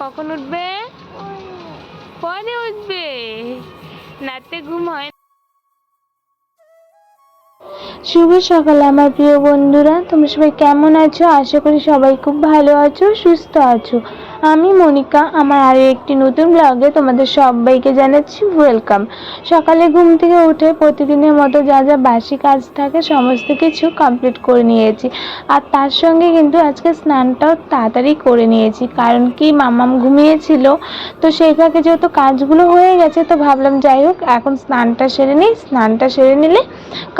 কখন উঠবে? পরে উঠবে। নাতে ঘুম হয় শুভ সকাল, আমার প্রিয় বন্ধুরা। তোমরা সবাই কেমন আছো? আশা করি সবাই খুব ভালো আছো, সুস্থ আছো। আমি মনিকা, আমার আরও একটি নতুন ব্লগে তোমাদের সবাইকে জানাচ্ছি ওয়েলকাম সকালে ঘুম থেকে উঠে প্রতিদিনের মতো যা যা বাসি কাজ থাকে সমস্ত কিছু কমপ্লিট করে নিয়েছি। আর তার সঙ্গে কিন্তু আজকে স্নানটাও তাড়াতাড়ি করে নিয়েছি, কারণ কি মামাম ঘুমিয়েছিল, তো সেই যেহেতু কাজগুলো হয়ে গেছে, তো ভাবলাম যাই হোক, এখন স্নানটা সেরে নিই। স্নানটা সেরে নিলে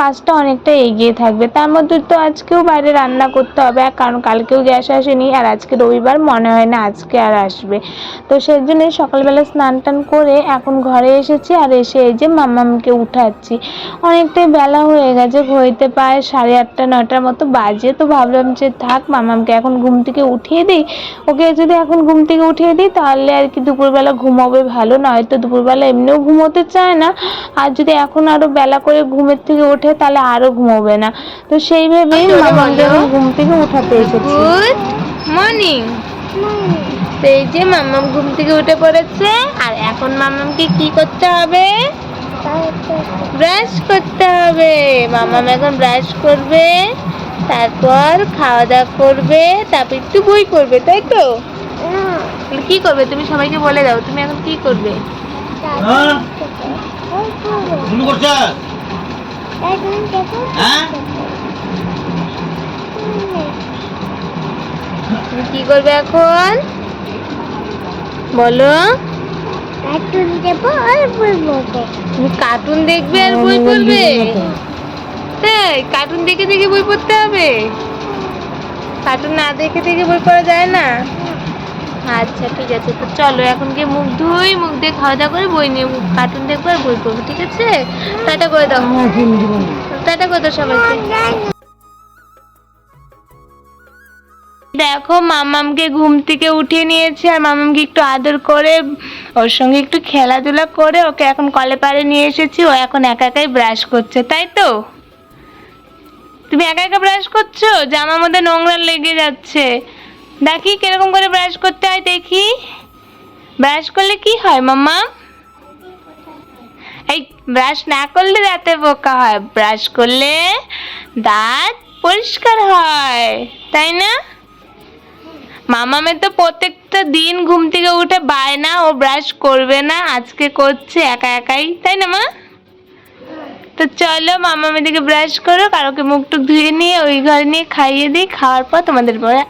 কাজটা অনেকটা এগিয়ে থাকবে। তার মধ্যে তো আজকেও বাইরে রান্না করতে হবে কারণ কালকেও গ্যাস আসেনি, আর আজকে রবিবার মনে হয় না আজকে আর আসবে। তো সেই জন্যই সকালবেলা স্নান টান করে এখন ঘরে এসেছি আর এসে এই যে মামামকে উঠাচ্ছি। অনেকটাই বেলা হয়ে গেছে ঘড়িতে প্রায় সাড়ে আটটা নটার মতো বাজে। তো ভাবলাম যে থাক মামামকে এখন ঘুম থেকে উঠিয়ে দিই। ওকে যদি এখন ঘুম থেকে উঠিয়ে দিই তাহলে আর কি দুপুরবেলা ঘুমাবে ভালো। নয়তো দুপুরবেলা এমনিও ঘুমোতে চায় না। আর যদি এখন আরও বেলা করে ঘুমের থেকে ওঠে তাহলে আরও ঘুমোবে না। তো সেই ভেবেই ঘুম থেকে উঠাতে এসেছি। গুড মর্নিং তো এই যে মামাম ঘুম থেকে উঠে পড়েছে আর এখন মামামকে কি করতে হবে? ব্রাশ করতে হবে। মামাম এখন ব্রাশ করবে তারপর খাওয়া দাওয়া করবে তারপর একটু বই করবে তাই তো? কি করবে? তুমি সবাইকে বলে দাও তুমি এখন কি করবে? হ্যাঁ? করবে করছে হ্যাঁ তুমি কি করবে এখন বলো তুমি কার্টুন দেখবে আর বই পড়বে? তাই কার্টুন দেখে দেখে বই পড়তে হবে। কার্টুন না দেখে দেখে বই পড়া যায় না। আচ্ছা ঠিক আছে। তো চলো এখন গিয়ে মুখ ধুই মুখ দিয়ে খাওয়া দাওয়া করে বই নিয়ে কার্টুন দেখব আর বই পড়ব ঠিক আছে? টাটা করে দাও। টাটা করে দাও সবাইকে। দেখো, মামামকে ঘুম থেকে উঠিয়ে নিয়েছে আর মামামকে একটু আদর করে, ওর সঙ্গে একটু খেলাধুলা করে, ওকে এখন কলে পাড়ে নিয়ে এসেছি, ও এখন একা একাই ব্রাশ করছে, তাই তো? তুমি একা একা ব্রাশ করছ? জামার মধ্যে নোংরা লেগে যাচ্ছে। দেখি কীরকম করে ব্রাশ করতে হয়, দেখি। ব্রাশ করলে কি হয়, মাম্মা? এই ব্রাশ না করলে দাঁতে পোকা হয় ব্রাশ করলে দাঁত পরিষ্কার হয়, তাই না? মামামের তো প্রত্যেকটা দিন ঘুম থেকে উঠে বায় না ও ব্রাশ করবে না, আজকে করছে একা একাই, তাই না মা? তো চলো মামা মেয়েদিকে ব্রাশ করো, কারোকে মুখ টুক ধুয়ে নিয়ে ওই ঘরে নিয়ে খাইয়ে দিই, খাওয়ার পর তোমাদের পরে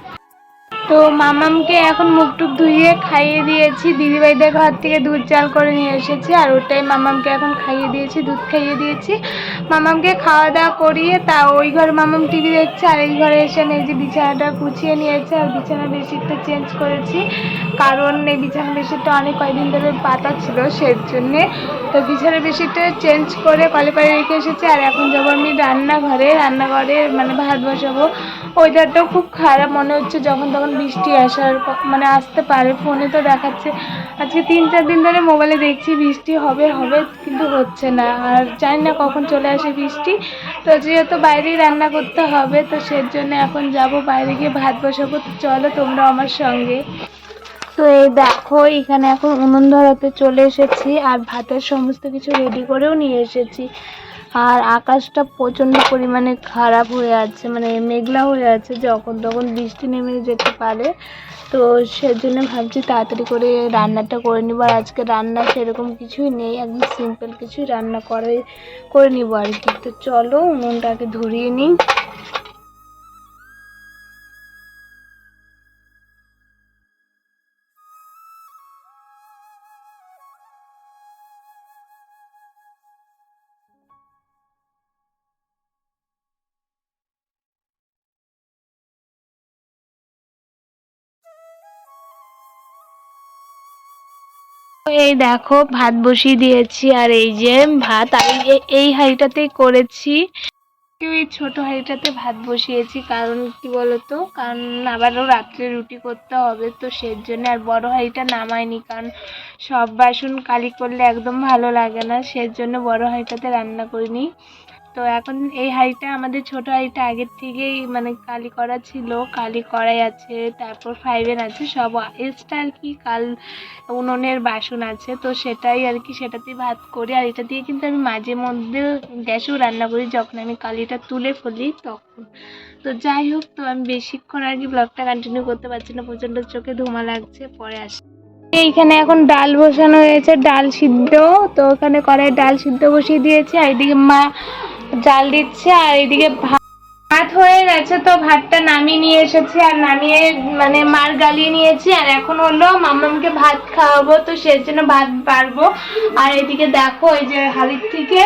তো মামামকে এখন মুখ টুক ধুইয়ে খাইয়ে দিয়েছি। দিদিভাইদের ঘর থেকে দুধ চাল করে নিয়ে এসেছি আর ওটাই মামামকে এখন খাইয়ে দিয়েছি, দুধ খাইয়ে দিয়েছি। মামামকে খাওয়া দাওয়া করিয়ে তা ওই ঘরে মামাম টিভি দেখছে আর এই ঘরে এসে আমি যে বিছানাটা গুছিয়ে নিয়েছে আর বিছানা বেডশিটটা চেঞ্জ করেছি। কারণ এই বিছানা বেডশিটটা অনেক কয়দিন ধরে পাতা ছিল সেই জন্যে তো বিছানা বেডশিটটা চেঞ্জ করে কলে পাড়ে রেখে এসেছি আর এখন যাব আমি রান্নাঘরে। রান্নাঘরে মানে ভাত বসাবো। ওয়েদারটাও খুব খারাপ। মনে হচ্ছে যখন তখন বৃষ্টি আসার মানে আসতে পারে। ফোনে তো দেখাচ্ছে। আজকে তিন চার দিন ধরে মোবাইলে দেখছি বৃষ্টি হবে হবে কিন্তু হচ্ছে না। আর জানি না কখন চলে আসে বৃষ্টি। তো যেহেতু বাইরেই রান্না করতে হবে, তো সেই জন্য এখন যাব বাইরে গিয়ে ভাত বসাবো। চলো তোমরা আমার সঙ্গে। তো এই দেখো, এখানে এখন উনুন ধরাতে চলে এসেছি। আর ভাতের সমস্ত কিছু রেডি করেও নিয়ে এসেছি। আর আকাশটা প্রচণ্ড পরিমাণে খারাপ হয়ে আছে মানে মেঘলা হয়ে আছে, যখন তখন বৃষ্টি নেমে যেতে পারে। তো সেজন্য ভাবছি তাড়াতাড়ি করে রান্নাটা করে নিব। আর আজকে রান্না সেরকম কিছুই নেই, একদম সিম্পল কিছুই রান্না করে করে নিব আর কি। তো চলো উনুনটাকে ধরিয়ে নিই। এই দেখো, ভাত বসিয়ে দিয়েছি, আর এই যে ভাত, আর এই এই হাঁড়িটাতেই করেছি। ওই ছোট হাঁড়িটাতে ভাত বসিয়েছি, কারণ কি বলতো, কারণ আবারও রাত্রে রুটি করতে হবে, তো সেই জন্য আর বড় হাঁড়িটা নামাইনি, কারণ সব বাসন কালি করলে একদম ভালো লাগে না সেই জন্য বড় হাঁড়িটাতে রান্না করিনি। তো এখন এই হাঁড়িটা আমাদের ছোট হাঁড়িটা আগের থেকেই মানে কালি করা ছিল, কালি করাই আছে, তারপর ফাইভেন আছে, সব এক্সট্রা আর কি কাল উনুনের বাসন আছে, তো সেটাই আর কি সেটাতেই ভাত করি। আর এটা দিয়ে কিন্তু আমি মাঝে মধ্যে গ্যাসেও রান্না করি, যখন আমি কালিটা তুলে ফেলি তখন। তো যাই হোক, তো আমি বেশিক্ষণ আর কি ব্লগটা কন্টিনিউ করতে পারছি না, প্রচণ্ড চোখে ধোঁয়া লাগছে, পরে আসি। এইখানে এখন ডাল বসানো হয়েছে, ডাল সিদ্ধ। তো ওখানে কড়াই ডাল সিদ্ধ বসিয়ে দিয়েছে, আর এদিকে মা জাল দিচ্ছে আর এদিকে ভাত হয়ে গেছে তো ভাতটা নামিয়ে নিয়ে এসেছি আর নামিয়ে মানে মার গালিয়ে নিয়েছি আর এখন হলো মামামকে ভাত খাওয়াবো তো সেই জন্য ভাত পারব আর এদিকে দেখো, এই যে হাড়ির থেকে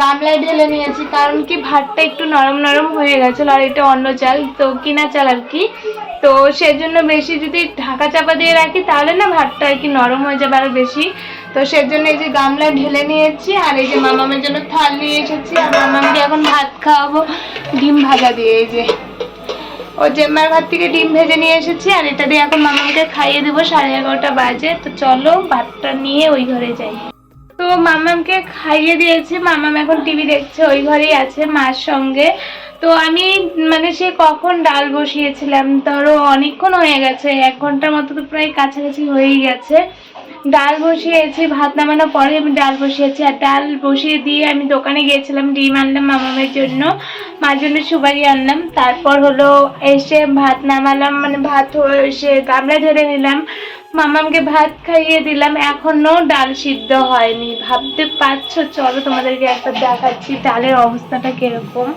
গামলায় ঢেলে নিয়েছি, কারণ কি ভাতটা একটু নরম নরম হয়ে গেছিল আর এটা অন্য চাল, তো কিনা চাল আর কি। তো সেজন্য বেশি যদি ঢাকা চাপা দিয়ে রাখি তাহলে না ভাতটা আর কি নরম হয়ে যাবে আরও বেশি। তো সেজন্য এই যে গামলা ঢেলে নিয়েছি, আর এই যে মামামের জন্য থাল নিয়ে এসেছি, আর মামামকে এখন ভাত খাওয়াবো, ডিম ভাজা দিয়ে এই যে। ও জেম্মার ঘর থেকে ডিম ভেজে নিয়ে এসেছি, আর এটা দিয়ে এখন মামাকে খাইয়ে দেবো, সাড়ে এগারোটা বাজে। তো চলো, ভাতটা নিয়ে ওই ঘরে যাই। তো মামামকে খাইয়ে দিয়েছি, মামাম এখন টিভি দেখছে, ওই ঘরেই আছে মার সঙ্গে। তো আমি মানে সে কখন ডাল বসিয়েছিলাম, ধরো অনেকক্ষণ হয়ে গেছে, এক ঘণ্টার মতো তো প্রায় কাছাকাছি হয়েই গেছে। ডাল বসিয়েছি, ভাত নামানোর পরে আমি ডাল বসিয়েছি। আর ডাল বসিয়ে দিয়ে আমি দোকানে গিয়েছিলাম ডিম আনলাম মামামের জন্য। মার জন্য সুপারি আনলাম। তারপর হলো এসে ভাত নামালাম মানে ভাত এসে গামলা ধরে নিলাম। মামামকে ভাত খাইয়ে দিলাম। এখনও ডাল সিদ্ধ হয়নি। ভাবতে পারছ? চলো তোমাদেরকে একটা দেখাচ্ছি ডালের অবস্থাটা কীরকম।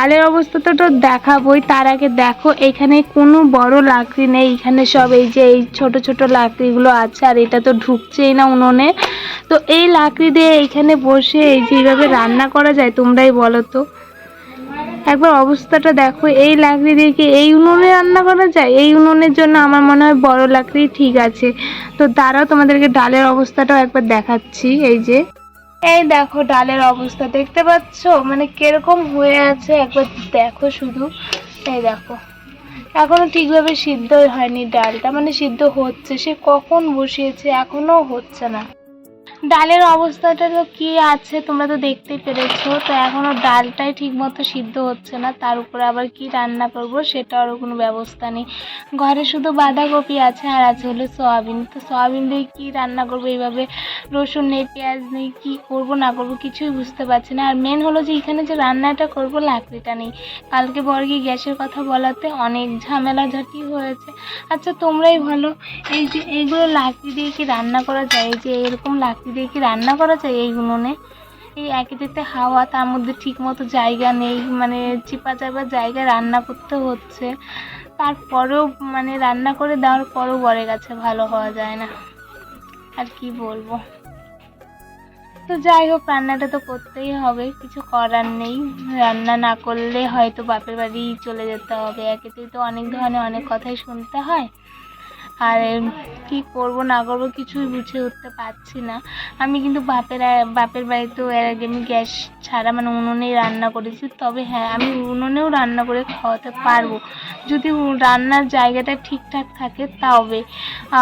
ডালের অবস্থাটা তো দেখাবোই। তার আগে দেখো, এখানে কোনো বড় লাকড়ি নেই। এখানে সব এই যে এই ছোট ছোট লাকড়িগুলো আছে, আর এটা তো ঢুকছেই না উনুনে। তো এই লাকড়ি দিয়ে এখানে বসে এই যে এইভাবে রান্না করা যায়, তোমরাই বলো তো। একবার অবস্থাটা দেখো, এই লাকড়ি দিয়ে কি এই উনুনে রান্না করা যায়? এই উনুনের জন্য আমার মনে হয় বড় লাকড়ি ঠিক আছে। তো তারাও তোমাদেরকে ডালের অবস্থাটাও একবার দেখাচ্ছি, এই যে। এই দেখো ডালের অবস্থা, দেখতে পাচ্ছ? মানে কীরকম হয়ে আছে? একবার দেখো শুধু। এই দেখো। এখনও ঠিকভাবে সিদ্ধ হয়নি ডালটা মানে সিদ্ধ হচ্ছে। সে কখন বসিয়েছে? এখনও হচ্ছে না। ডালের অবস্থাটা তো কি আছে, তোমরা তো দেখতেই পেরেছ। তো এখনও ডালটাই ঠিক মতো সিদ্ধ হচ্ছে না, তার উপরে আবার কি রান্না করব সেটারও কোনো ব্যবস্থা নেই। ঘরে শুধু বাঁধাকপি আছে আর আছে হলো সয়াবিন। তো সয়াবিন দিয়ে কি রান্না করব, এইভাবে রসুন নেই, পেঁয়াজ নেই, কি করব, না করব কিছুই বুঝতে পারছি না। আর মেন হলো যে এখানে যে রান্নাটা করব, লাকড়িটা নেই। কালকে বর্গি গ্যাসের কথা বলাতে অনেক ঝামেলা ঝাঁটি হয়েছে। আচ্ছা তোমরাই ভালো এই যে এইগুলো লাকড়ি দিয়ে কি রান্না করা যায়? যে এরকম লাকড়ি দিয়ে কি রান্না করা যায় এই উনুনে এই একেতেতে হাওয়া, তার মধ্যে ঠিক মতো জায়গা নেই মানে চিপা চাপা জায়গায় রান্না করতে হচ্ছে। তারপরেও মানে রান্না করে দেওয়ার পরেও বরে গেছে ভালো হওয়া যায় না। আর কি বলব? তো যাই হোক, রান্নাটা তো করতেই হবে, কিছু করার নেই। রান্না না করলে হয়তো বাপের বাড়ি চলে যেতে হবে। একেতেই তো অনেক ধরনের অনেক কথাই শুনতে হয়। আর কি করব না করব কিছুই বুঝে উঠতে পারছি না। আমি কিন্তু বাপের বাপের বাড়িতেও এর আগে আমি গ্যাস ছাড়া মানে উনুনেই রান্না করেছি। তবে হ্যাঁ আমি উনুনেও রান্না করে খাওয়াতে পারব। যদি রান্নার জায়গাটা ঠিকঠাক থাকে তবে।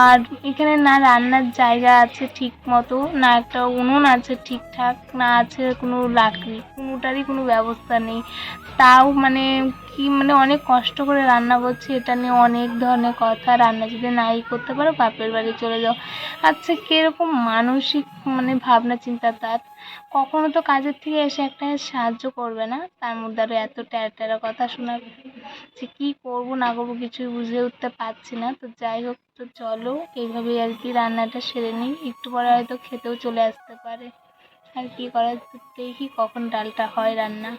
আর এখানে না রান্নার জায়গা আছে ঠিক মতো না একটা উনুন আছে ঠিকঠাক, না আছে কোনো লাকড়ি, কোনোটারই কোনো ব্যবস্থা নেই। তাও মানে কি মানে অনেক কষ্ট করে রান্না করছি এটা নিয়ে অনেক ধরনের কথা। রান্না যদি নাই করতে পারো, বাপের বাড়ি চলে যাও। আচ্ছা কীরকম মানসিক মানে ভাবনা চিন্তা তার? কখনো তো কাজের থেকে এসে একটা সাহায্য করবে না? তার মধ্যে আরও এত ট্যারা ট্যারা কথা শোনাবে। যে কী করব না করব কিছুই বুঝে উঠতে পারছি না। তো যাই হোক, তো চলো, এইভাবেই আর কি রান্নাটা সেরে নিই। একটু পরে হয়তো খেতেও চলে আসতে পারে। আর কি করার, দেখি কখন ডালটা হয় রান্না।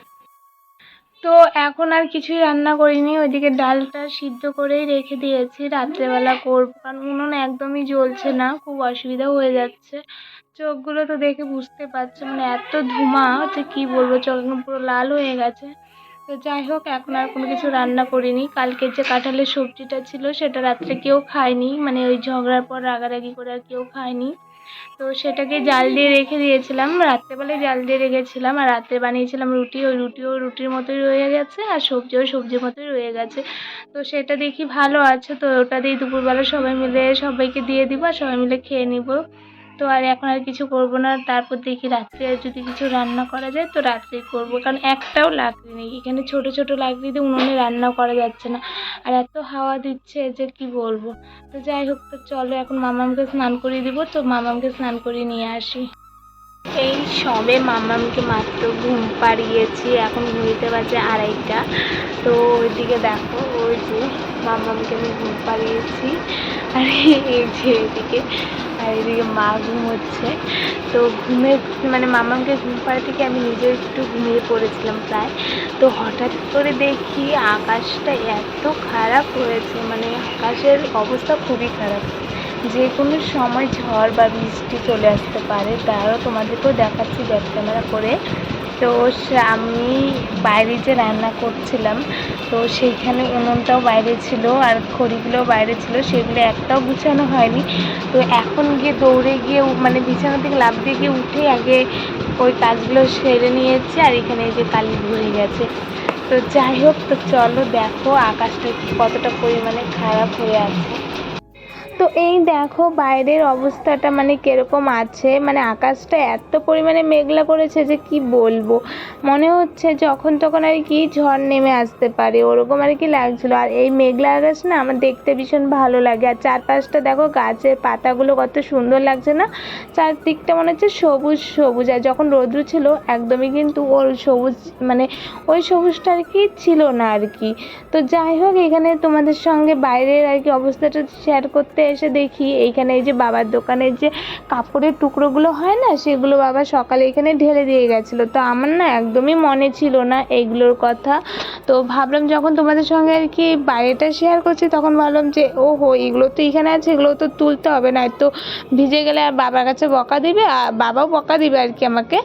তো এখন আর কিছুই রান্না করিনি, ওইদিকে ডালটা সিদ্ধ করেই রেখে দিয়েছি, রাত্রেবেলা করব। কারণ উনুন একদমই জ্বলছে না, খুব অসুবিধা হয়ে যাচ্ছে। চোখগুলো তো দেখে বুঝতে পারছ মানে এত ধুমা যে কী বলব, চোখ পুরো লাল হয়ে গেছে। তো যাই হোক, এখন আর কোনো কিছু রান্না করিনি। কালকের যে কাঁঠালের সবজিটা ছিল, সেটা রাত্রে কেউ খায়নি মানে ওই ঝগড়ার পর রাগারাগি করে আর কেউ খায়নি। তো সেটাকে জাল দিয়ে রেখে দিয়েছিলাম। রাত্রেবেলায় জাল দিয়ে রেখেছিলাম আর রাত্রে বানিয়েছিলাম রুটি। ওই রুটিও রুটির মতোই রয়ে গেছে আর সবজিও সবজির মতোই রয়ে গেছে। তো সেটা দেখি ভালো আছে, তো ওটা দিয়ে দুপুরবেলা সবাই মিলে সবাইকে দিয়ে দিব আর সবাই মিলে খেয়ে নিব। তো আর এখন আর কিছু করব না। তারপর দেখি রাত্রে আর যদি কিছু রান্না করা যায় তো রাত্রেই করব। কারণ একটাও লাকড়ি নেই। এখানে ছোট ছোট দিয়ে উনুনে রান্নাও করা যাচ্ছে না। আর এত হাওয়া দিচ্ছে যে কি বলব। তো যাই হোক, তো চলো এখন মামামকে স্নান করিয়ে দিব। তো মামামকে স্নান করিয়ে নিয়ে আসি। এই সবে মামামকে মাত্র ঘুম পাড়িয়েছি, এখন ঘুমিতে বাজে আড়াইটা। তো ওইদিকে দেখো, ওই যে মামামকে আমি ঘুম পাড়িয়েছি, আর এই যে এদিকে, আর এদিকে মা ঘুম হচ্ছে তো ঘুমে মানে মামামকে ঘুম পাড়া থেকে আমি নিজে একটু ঘুমিয়ে পড়েছিলাম প্রায়। তো হঠাৎ করে দেখি আকাশটা এত খারাপ হয়েছে মানে আকাশের অবস্থা খুবই খারাপ। যে কোনো সময় ঝড় বা বৃষ্টি চলে আসতে পারে, তারও তোমাদেরকেও দেখাচ্ছি ব্যাক ক্যামেরা করে। তো আমি বাইরে যে রান্না করছিলাম, তো সেইখানে উনুনটাও বাইরে ছিল আর খড়িগুলোও বাইরে ছিল, সেগুলো একটাও গুছানো হয়নি। তো এখন গিয়ে দৌড়ে গিয়ে মানে বিছানা থেকে লাফ দিয়ে গিয়ে উঠে আগে ওই কাজগুলো সেরে নিয়েছি আর এখানে যে কালি ঘুরে গেছে। তো যাই হোক, তো চলো দেখো আকাশটা কতটা পরিমাণে খারাপ হয়ে আছে। তো এই দেখো বাইরের অবস্থাটা মানে কীরকম আছে? মানে আকাশটা এত পরিমাণে মেঘলা করেছে যে কি বলব? মনে হচ্ছে যখন তখন আর কি ঝড় নেমে আসতে পারে, ওরকম আর কি লাগছিল। আর এই মেঘলা আকাশ না আমার দেখতে ভীষণ ভালো লাগে। আর চারপাশটা দেখো গাছের পাতাগুলো কত সুন্দর লাগছে না? চারদিকটা মনে হচ্ছে সবুজ সবুজ। আর যখন রৌদ্র ছিল, একদমই কিন্তু ওর সবুজ মানে ওই সবুজটা আর কি ছিল না আর কি। তো যাই হোক, এখানে তোমাদের সঙ্গে বাইরের আর কি অবস্থাটা শেয়ার করতে এসে দেখি এইখানে এই যে বাবার দোকানের যে কাপড়ের টুকরোগুলো হয় না, সেগুলো বাবা সকালে এখানে ঢেলে দিয়ে গেছিল। তো আমার না একদমই মনে ছিল না এইগুলোর কথা। তো ভাবলাম যখন তোমাদের সঙ্গে আর কি বাইরেটা শেয়ার করছি, তখন ভাবলাম যে ও হো এগুলো তো এখানে আছে, এগুলো তো তুলতে হবে না তো ভিজে গেলে আর বাবার কাছে বকা দিবে, আর বাবাও বকা দিবে আর কি আমাকে।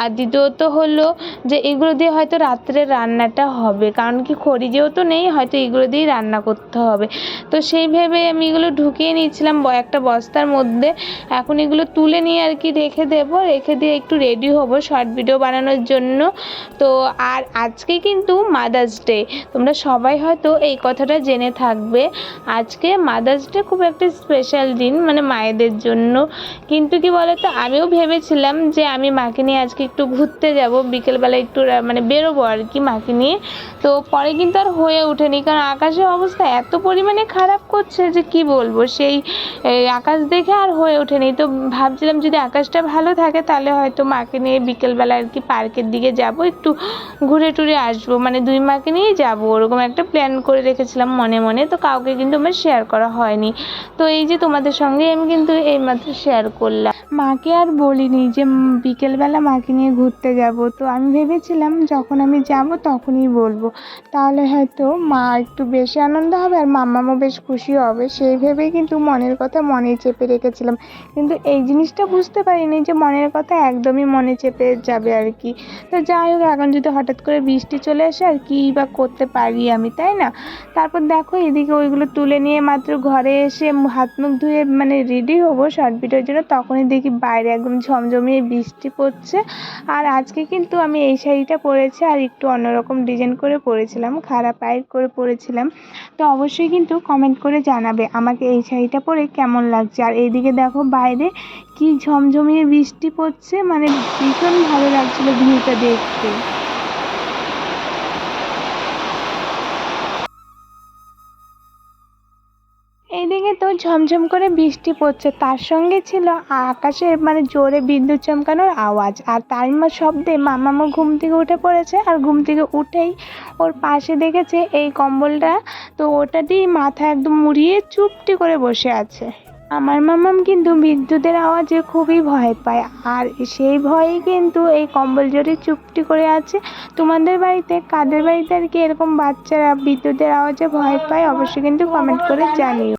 আর দ্বিতীয়ত হলো যে, এগুলো দিয়ে হয়তো রাত্রে রান্নাটা হবে, কারণ কি খড়ি যেহেতু নেই, হয়তো এগুলো দিয়েই রান্না করতে হবে। তো সেই ভেবে আমি এগুলো ঢুকিয়ে নিয়েছিলাম ব- একটা বস্তার মধ্যে। এখন এগুলো তুলে নিয়ে আর কি রেখে দেবো। রেখে দিয়ে একটু রেডি হব শর্ট ভিডিও বানানোর জন্য। তো আর আজকে কিন্তু মাদার্স ডে তোমরা সবাই হয়তো এই কথাটা জেনে থাকবে। আজকে মাদার্স ডে খুব একটা স্পেশাল দিন মানে মায়েদের জন্য। কিন্তু কি বলতো, আমিও ভেবেছিলাম যে আমি মাকে নিয়ে আজকে একটু ঘুরতে যাব। বিকেলবেলা একটু মানে বেরোবো আর কি মাকে নিয়ে। তো পরে কিন্তু আর হয়ে ওঠেনি। কারণ আকাশের অবস্থা এত পরিমাণে খারাপ করছে যে কি বলব সেই আকাশ দেখে আর হয়ে ওঠেনি। তো ভাবছিলাম যদি আকাশটা ভালো থাকে, তাহলে হয়তো মাকে নিয়ে বিকেলবেলা আর কি পার্কের দিকে যাব, একটু ঘুরে টুরে আসব। মানে দুই মাকে নিয়েই যাব, ওরকম একটা প্ল্যান করে রেখেছিলাম মনে মনে, তো কাউকে কিন্তু আমার শেয়ার করা হয়নি। তো এই যে তোমাদের সঙ্গে আমি কিন্তু এইমাত্র শেয়ার করলাম। মাকে আর বলিনি যে বিকেলবেলা মাকে নিয়ে ঘুরতে যাব। তো আমি ভেবেছিলাম যখন আমি যাব তখনই বলব। তাহলে হয়তো মা একটু বেশি আনন্দ হবে আর মাম্মামও বেশ খুশি হবে। সেই ভেবেই কিন্তু মনের কথা মনে চেপে রেখেছিলাম। কিন্তু এই জিনিসটা বুঝতে পারিনি যে মনের কথা একদমই মনে চেপে যাবে আর কি। তো যাই হোক, এখন যদি হঠাৎ করে বৃষ্টি চলে আসে আর কী বা করতে পারি আমি, তাই না? তারপর দেখো এদিকে ওইগুলো তুলে নিয়ে মাত্র ঘরে এসে হাত মুখ ধুয়ে মানে রেডি হব শর্ট ভিডিওর জন্য। তখনই দেখি বাইরে একদম ঝমঝমিয়ে বৃষ্টি পড়ছে। আর আজকে কিন্তু আমি এই শাড়িটা পরেছি আর একটু অন্যরকম ডিজাইন করে পরেছিলাম, খারাপ পায়ের করে পরেছিলাম। তো অবশ্যই কিন্তু কমেন্ট করে জানাবে আমাকে এই শাড়িটা পরে কেমন লাগছে। আর এইদিকে দেখো বাইরে কি ঝমঝমিয়ে বৃষ্টি পড়ছে মানে ভীষণ ভালো লাগছিল ভিউটা দেখতে। এইদিকে তো ঝমঝম করে বৃষ্টি পড়ছে। তার সঙ্গে ছিল আকাশে মানে জোরে বিদ্যুৎ চমকানোর আওয়াজ। আর তার মা- শব্দে মামামও ঘুম থেকে উঠে পড়েছে আর ঘুম থেকে উঠেই ওর পাশে দেখেছে এই কম্বলটা। তো ওটা দিয়ে মাথা একদম মুড়িয়ে চুপটি করে বসে আছে। আমার মামাম কিন্তু বিদ্যুতের আওয়াজে খুবই ভয় পায়। আর সেই ভয়েই কিন্তু এই কম্বল জড়িয়ে চুপটি করে আছে। তোমাদের বাড়িতে, কাদের বাড়িতে আর কি এরকম বাচ্চারা বিদ্যুতের আওয়াজে ভয় পায়, অবশ্যই কিন্তু কমেন্ট করে জানিও।